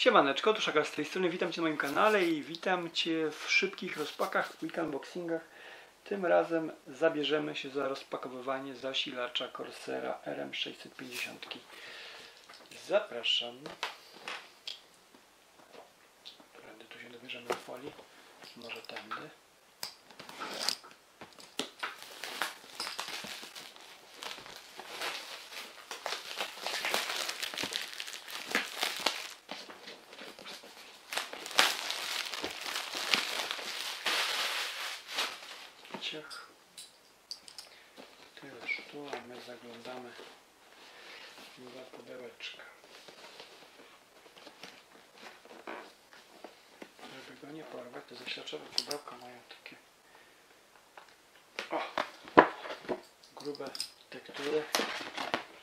Siemaneczko, tu Szakal z tej strony, witam Cię na moim kanale i witam Cię w szybkich rozpakach, quick unboxingach. Tym razem zabierzemy się za rozpakowywanie zasilacza Corsera RM650. Zapraszam. Prędy tu się dobierzemy do folii, może tędy. Ciach. Ty już tu, a my zaglądamy za pudełeczka. Żeby go nie porwać, te zaświadczowe pudełka mają takie o, grube tektury.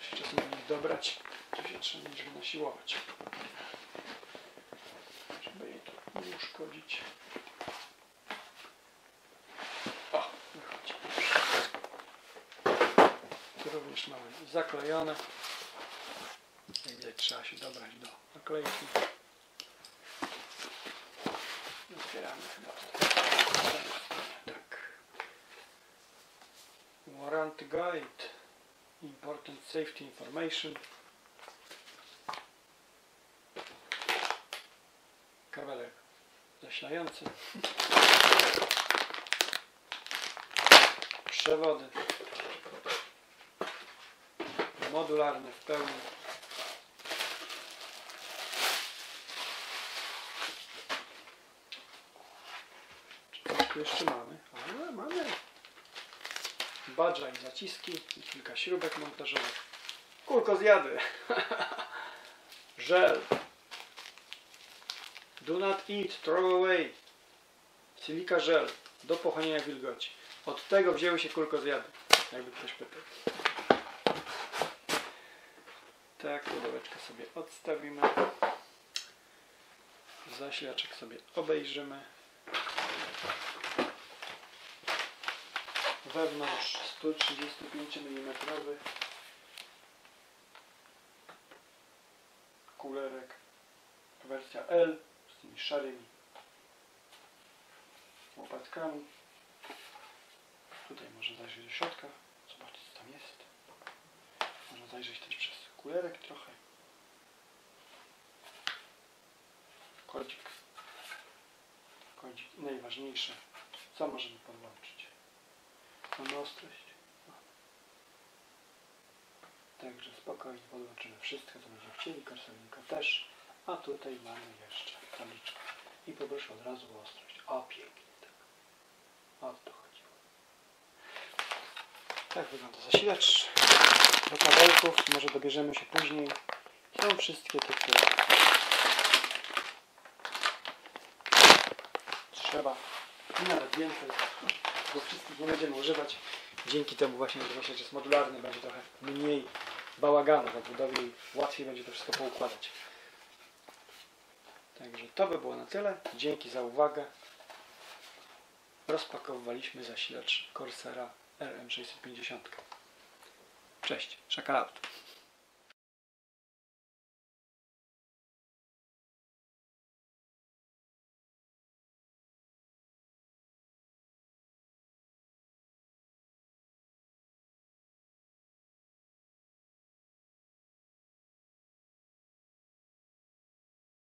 Się czasem do nich dobrać, to się trzeba nieźle nasiłować. Żeby jej to nie uszkodzić. O, wychodzi. Tu również mamy zaklejone. Jak widać trzeba się dobrać do naklejki. Otwieramy chyba. Tak. Warranty Guide. Important Safety Information. Kabelek zasilający. Przewody. Modularne w pełni. Tu jeszcze mamy? Ale mamy badża i zaciski i kilka śrubek montażowych. Kulko zjady. Żel. Do not eat, throw away. Silika żel do pochłaniania wilgoci. Od tego wzięły się kulkozjady, jakby ktoś pytał. Tak, pudełeczkę sobie odstawimy. Zaślaczek sobie obejrzymy. Wewnątrz 135 mm kulerek wersja L z tymi szarymi łopatkami. Tutaj można zajrzeć do środka, zobaczyć co tam jest. Można zajrzeć też przez kulerek trochę. Kodzik. Kodzik. Najważniejsze. Co możemy podłączyć? Mamy ostrość. Także spokojnie podłączymy wszystko, co będziemy chcieli. Korselnika też. A tutaj mamy jeszcze tabliczkę. I poproszę od razu o ostrość. O, pięknie. Tak. O to chodziło. Tak wygląda zasilacz. Do kabelków może dobierzemy się później. Są wszystkie te, które trzeba. I nawet więcej, bo wszystkich nie będziemy używać. Dzięki temu właśnie, że zasilacz jest modularny, będzie trochę mniej bałaganu w budowie i łatwiej będzie to wszystko poukładać. Także to by było na tyle. Dzięki za uwagę. Rozpakowywaliśmy zasilacz Corsera RM650. Cześć, szakalaut.